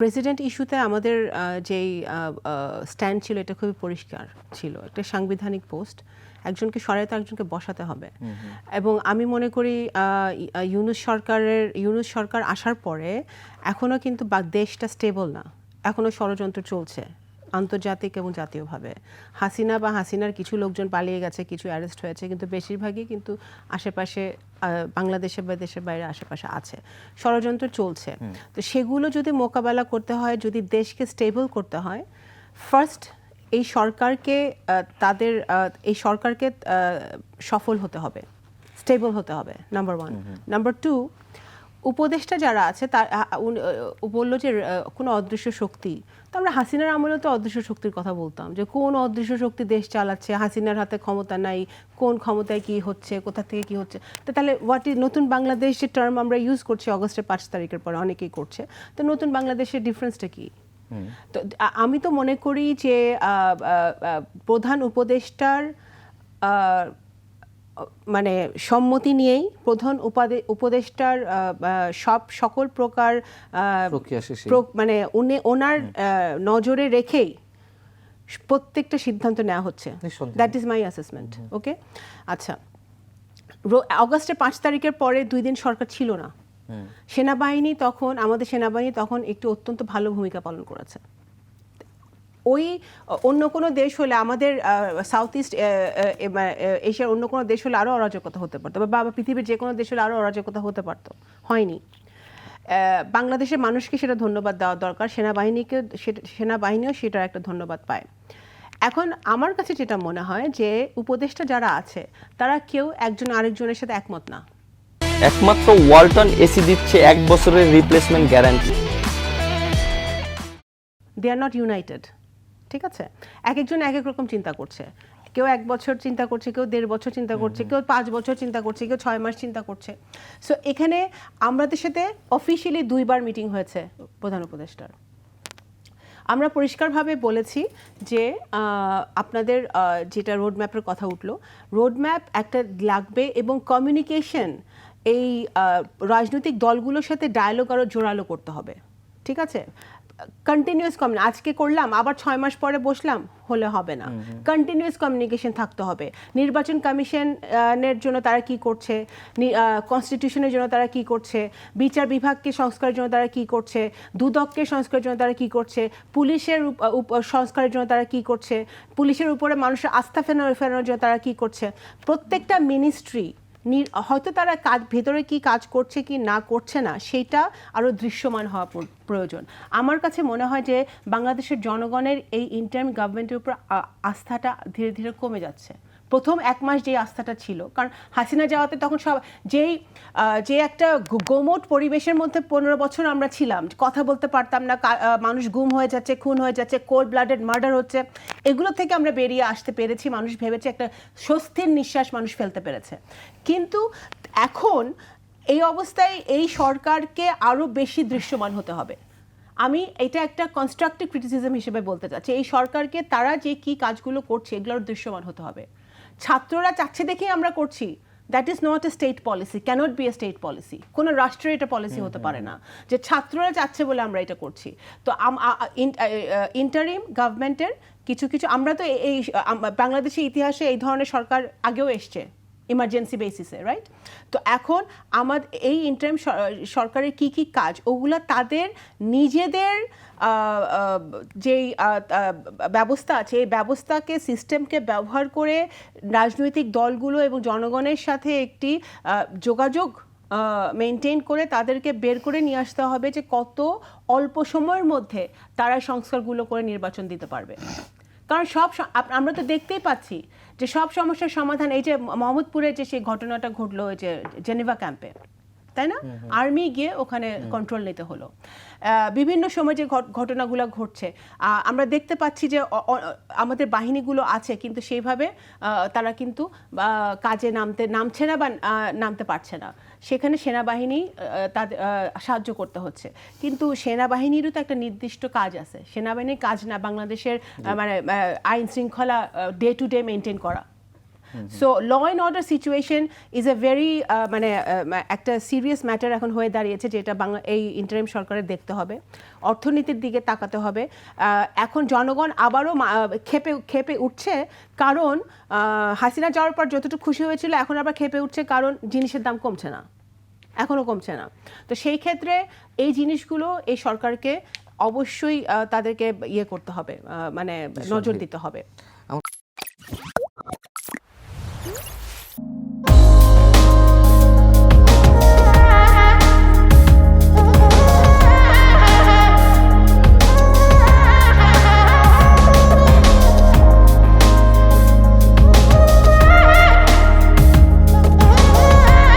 President ইস্যুতে আমাদের যেই স্ট্যান্ড ছিল এটা খুবই পরিষ্কার ছিল। একটা সাংবিধানিক পোস্ট একজনকে সরাইতে একজনকে বসাতে হবে। এবং আমি মনে করি ইউনুস সরকারের ইউনুস সরকার আসার পরে এখনও কিন্তু দেশটা স্টেবল না। এখনও ষড়যন্ত্র চলছে। আন্তর্জাতিক এবং জাতীয়ভাবে। হাসিনা বা হাসিনার কিছু লোকজন পালিয়ে গেছে কিছু অ্যারেস্ট হয়েছে কিন্তু বেশিরভাগই কিন্তু আশেপাশে বাংলাদেশে বা দেশের বাইরে আশেপাশে আছে। ষড়যন্ত্র চলছে। তো সেগুলো যদি মোকাবেলা করতে হয় যদি দেশকে স্টেবল করতে হয় ফার্স্ট এই সরকারকে তাদের এই সরকারকে সফল হতে হবে। স্টেবল হতে হবে নাম্বার ওয়ান নাম্বার টু উপদেষ্টা যারা আছে তার বলল যে কোনো অদৃশ্য শক্তি। তো আমরা হাসিনার আমলে তো অদৃশ্য শক্তির কথা বলতাম যে কোন অদৃশ্য শক্তি দেশ চালাচ্ছে হাসিনার হাতে ক্ষমতা নাই কোন ক্ষমতায় কি হচ্ছে কোথা থেকে কি হচ্ছে। তো তাহলে হোয়াট ইজ নতুন বাংলাদেশ যে টার্ম আমরা ইউজ করছি অগস্টের পাঁচ তারিখের পরে অনেকেই করছে। তো নতুন বাংলাদেশের ডিফারেন্সটা কি? তো আমি তো মনে করি যে প্রধান উপদেষ্টার মানে সম্মতি নিয়েই প্রধান উপদেষ্টার সব সকল প্রকার মানে উনি ওনার নজরে রেখেই প্রত্যেকটা সিদ্ধান্ত নেওয়া হচ্ছে। That is my assessment okay আচ্ছা। রো- আগস্টের পাঁচ তারিখের পরে দুই দিন সরকার ছিল না। সেনাবাহিনী তখন আমাদের সেনাবাহিনী তখন একটু অত্যন্ত ভালো ভূমিকা পালন করেছে। ওই অন্য কোনো দেশ হলে আমাদের সাউথ ইস্ট এশিয়ার অন্য কোনো দেশ হলে আরও অরাজকতা হতে পারতো। বা পৃথিবীর যে কোনো দেশ হলে আরও অরাজকতা হতে পারতো। হয়নি। বাংলাদেশের মানুষকে সেটা ধন্যবাদ দেওয়া দরকার। সেনাবাহিনীকে সেটা সেনাবাহিনীও সেটার একটা ধন্যবাদ পায়। এখন আমার কাছে যেটা মনে হয় যে উপদেষ্টা যারা আছে তারা কেউ একজন আরেকজনের সাথে একমত না। একমাত্র ওয়ালটন এসি দিচ্ছে এক বছরের replacement guarantee they are not united ঠিক আছে? এক একজন এক এক রকম চিন্তা করছে। কেউ এক বছর চিন্তা করছে কেউ দেড় বছর চিন্তা করছে কেউ পাঁচ বছর চিন্তা করছে কেউ ছয় মাস চিন্তা করছে। সো এখানে আমাদের সাথে অফিসিয়ালি দুইবার মিটিং হয়েছে প্রধান উপদেষ্টার। আমরা পরিষ্কারভাবে বলেছি যে আপনাদের আহ, যেটা রোড ম্যাপের কথা উঠল রোড ম্যাপ একটা লাগবে এবং কমিউনিকেশন এই রাজনৈতিক দলগুলোর সাথে ডায়ালগ আরও জোরালো করতে হবে। ঠিক আছে? কন্টিনিউয়াস কমিউনি আজকে করলাম আবার ছয় মাস পরে বসলাম হলে হবে না। কন্টিনিউয়াস কমিউনিকেশন থাকতে হবে। নির্বাচন কমিশনের জন্য তারা কি করছে? কনস্টিটিউশনের জন্য তারা কি করছে? বিচার বিভাগকে সংস্কারের জন্য তারা কি করছে? দুদককে সংস্কারের জন্য তারা কি করছে? পুলিশের সংস্কারের জন্য তারা কি করছে? পুলিশের উপরে মানুষের আস্থা ফেরানোর ফেরানোর জন্য তারা কি করছে? প্রত্যেকটা মিনিস্ট্রি হয়তো তারা কাজ ভেতরে কি কাজ করছে কি না করছে না, সেটা আরও দৃশ্যমান হওয়া প্রয়োজন। আমার কাছে মনে হয় যে বাংলাদেশের জনগণের এই ইন্টার্ম গভর্নমেন্টের উপর আস্থাটা ধীরে ধীরে কমে যাচ্ছে। প্রথম এক মাস যে আস্থাটা ছিল। কারণ হাসিনা যাওয়াতে তখন সব যেই যে একটা গোমট পরিবেশের মধ্যে পনেরো বছর আমরা ছিলাম, কথা বলতে পারতাম না মানুষ গুম হয়ে যাচ্ছে, খুন হয়ে যাচ্ছে কোল্ড ব্লাডেড মার্ডার হচ্ছে। এগুলো থেকে আমরা বেরিয়ে আসতে পেরেছি, মানুষ ভেবেছে একটা স্বস্তির নিঃশ্বাস মানুষ ফেলতে পেরেছে। কিন্তু এখন এই অবস্থায় এই সরকারকে আরও বেশি দৃশ্যমান হতে হবে। আমি এটা একটা কনস্ট্রাকটিভ ক্রিটিসিজম হিসেবে বলতে চাচ্ছি। এই সরকারকে তারা যে কি কাজগুলো করছে, এগুলোর দৃশ্যমান হতে হবে। ছাত্ররা চাচ্ছে দেখেই আমরা করছি। That is not a state policy cannot be a state policy কোনো রাষ্ট্রের এটা পলিসি হতে পারে না। যে ছাত্ররা চাচ্ছে বলে আমরা এটা করছি। তো ইন্টারিম গভর্নমেন্টের কিছু কিছু, আমরা তো এই- বাংলাদেশের ইতিহাসে এই ধরনের সরকার আগেও এসছে। ইমার্জেন্সি বেসিসে রাইট তো এখন আমার এই ইন্টারিম সরকারের কি কি কাজ, ওগুলো তাদের নিজেদের যেই ব্যবস্থা আছে, এই ব্যবস্থাকে সিস্টেমকে ব্যবহার করে রাজনৈতিক দলগুলো এবং জনগণের সাথে একটি যোগাযোগ মেনটেন করে তাদেরকে বের করে নিয়ে আসতে হবে যে কত অল্প সময়ের মধ্যে তারা সংস্কারগুলো করে নির্বাচন দিতে পারবে। কারণ সব আমরা তো দেখতেই পাচ্ছি যে সব সমস্যার সমাধান এই যে মোহাম্মদপুরে যে সেই ঘটনাটা ঘটলো ওই যে জেনেভা ক্যাম্পে। তাই না? আর্মি গিয়ে ওখানে কন্ট্রোল নিতে হলো। বিভিন্ন সময় যে ঘটনাগুলো ঘটছে আমরা দেখতে পাচ্ছি যে আমাদের বাহিনীগুলো আছে কিন্তু সেইভাবে তারা কিন্তু কাজে নামতে নামছে না বা নামতে পারছে না। সেখানে সেনাবাহিনী তাদের সাহায্য করতে হচ্ছে। কিন্তু সেনাবাহিনীরও তো একটা নির্দিষ্ট কাজ আছে। সেনাবাহিনীর কাজ না বাংলাদেশের মানে আইন শৃঙ্খলা ডে টু ডে মেনটেন করা। So law and order situation is a very মানে একটা সিরিয়াস ম্যাটার এখন হয়ে দাঁড়িয়েছে যেটা বাংলা এই ইন্টারিম সরকারের দেখতে হবে। অর্থনীতির দিকে তাকাতে হবে। এখন জনগণ আবারও খেপে খেপে উঠছে কারণ হাসিনা যাওয়ার পর যতটুকু খুশি হয়েছিল এখন আবার খেপে উঠছে কারণ জিনিসের দাম কমছে না। এখনও কমছে না। তো সেই ক্ষেত্রে এই জিনিসগুলো এই সরকারকে অবশ্যই তাদেরকে ইয়ে করতে হবে মানে নজর দিতে হবে।